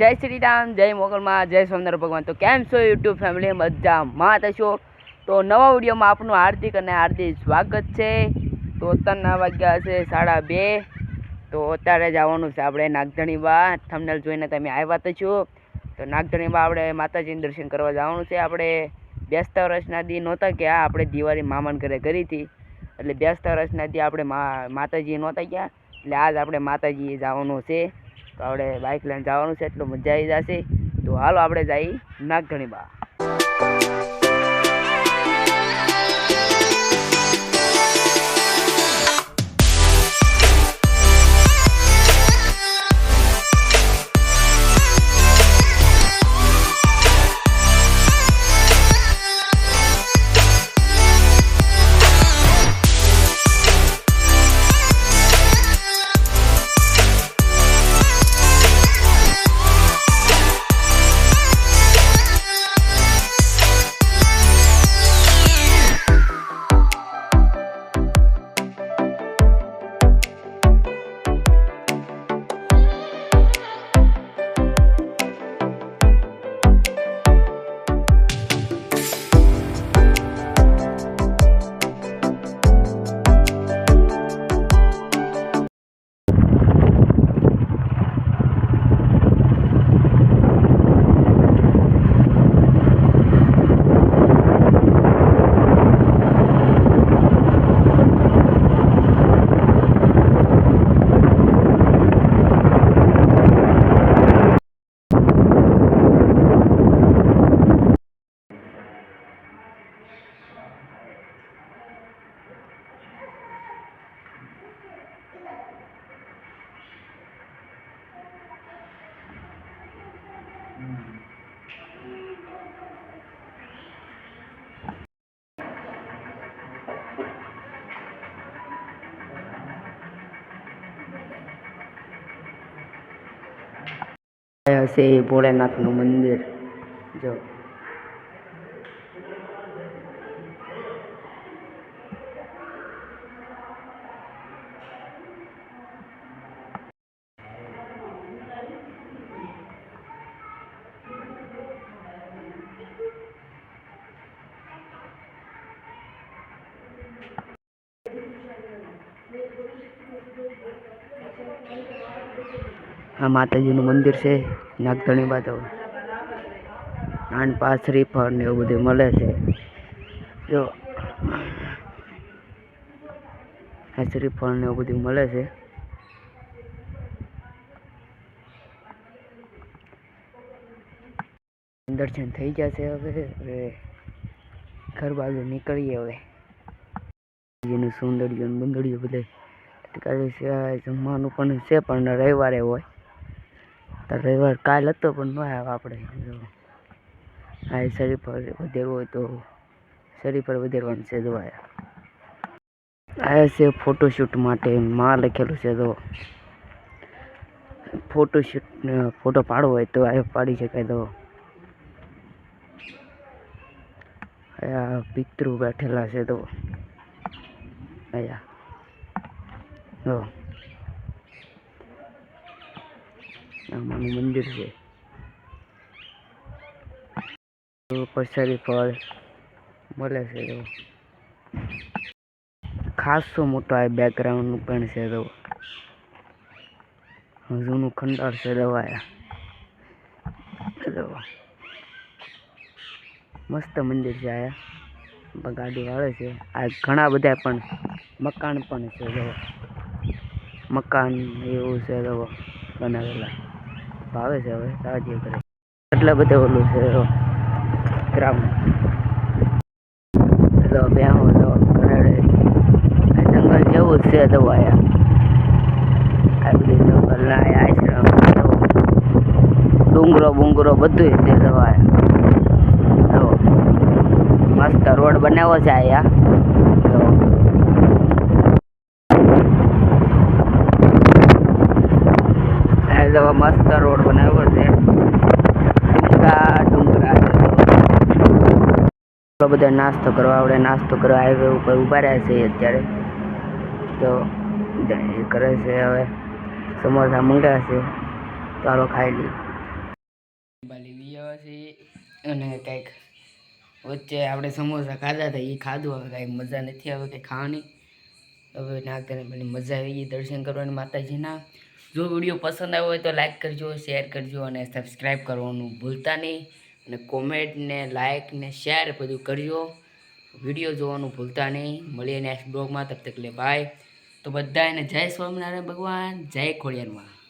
જય શ્રી રામ જય મોગલમાં, જય સોમનાથ ભગવાન. તો કેમ છો યુટ્યુબ ફેમિલી? મજામાં થશો તો નવા વિડીયોમાં આપનું હાર્દિક અને હાર્દિક સ્વાગત છે. તો અત્યારના વાગ્યા છે સાડા બે. તો અત્યારે જવાનું છે આપણે નાગધણીબા થમનેલ જોઈને તમે આવ્યા તો છો. તો નાગધણીબા આપણે માતાજીનું દર્શન કરવા જવાનું છે. આપણે બેસતા વર્ષના દી નહોતા ગયા આપણે દિવાળી મામાન ઘરે કરી હતી. એટલે બેસતા વર્ષના દી આપણે મા માતાજી નહોતા ગયા. એટલે આજ આપણે માતાજીએ જવાનું છે. તો આપણે બાઇક લઈને જવાનું છે એટલું મજા આવી જશે. તો હાલો આપણે જઈ નાગધણીબા હશે ભોળેનાથનું મંદિર. જો. આ માતાજીનું મંદિર છે, નાગધણી બાજુ. નાનપા શ્રીફળ ને એવું બધું મળે છે. જો. શ્રીફળ ને એવું બધું મળે છે. દર્શન થઈ ગયા છે હવે હવે ઘર બાજુ નીકળીએ હવે. જેનું સૌંદર્ય બંદડીઓ બધે અત્યારે છે જમવાનું પણ છે, પણ રવિવારે હોય. રવિવાર કાલ હતો પણ ન આવ્યા આપણે. આ શરીર પર વધેરવું હોય તો શરીર પર વધેરવાનું છે જો આયા છે ફોટોશૂટ માટે. માં લખેલું છે તો ફોટોશૂટ ફોટો પાડવો હોય તો આ પાડી શકાય તો. આયા પિતૃ બેઠેલા છે તો. આયા. જો. આમાંનું મંદિર છે. પછી ફળ મળે છે તો. ખાસો મોટો આ બેકગ્રાઉન્ડ પણ છે તો. જૂનું ખંડાર છે દવાયા મસ્ત મંદિર છે આયા ગાડી વાળે છે. આ ઘણા બધા પણ મકાન પણ છે દવા મકાન એવું છે દવા બનાવેલા. ભાવે છે હવે સાજી કરે. એટલે બધે ઓલું છે ગ્રામ. તો બેહો તો કરડે જંગલ જેવું જ છે તો આયા આ બધી જંગલ ના આશ્રમ ડુંગરો બુંગરો બધું છે આયા મસ્ત રોડ બનાવ્યો છે આયા તો આ જો મસ્ત રોડ બનાવ્યો છે. બધા નાસ્તો કરવા આપણે નાસ્તો કરવા હાઈવે ઉપર ઊભા રહ્યા છે અત્યારે. તો એ કરે છે હવે. સમોસા મંગાવ્યા છે. ચાલો ખાઈ લઈએ બાલી વિયા છે અને કંઈક વચ્ચે આપણે સમોસા ખાધા હતા એ ખાધું. હવે કાંઈ મજા નથી આવે, કંઈ ખાવાની. હવે ના કરે મજા આવી ગઈ દર્શન કરવાની માતાજીના. જો વીડિયો પસંદ આવ્યો હોય તો લાઇક કરજો શેર કરજો અને સબસ્ક્રાઈબ કરવાનું ભૂલતા નહીં. અને કોમેન્ટ ને લાઇક ને શેર બધું કરજો. વીડિયો જોવાનું ભૂલતા નહીં. મળીએ નેક્સ્ટ બ્લોગમાં તબ તક લે બાય તો બધાને જય સ્વામિનારાયણ ભગવાન, જય ખોડિયારમાં.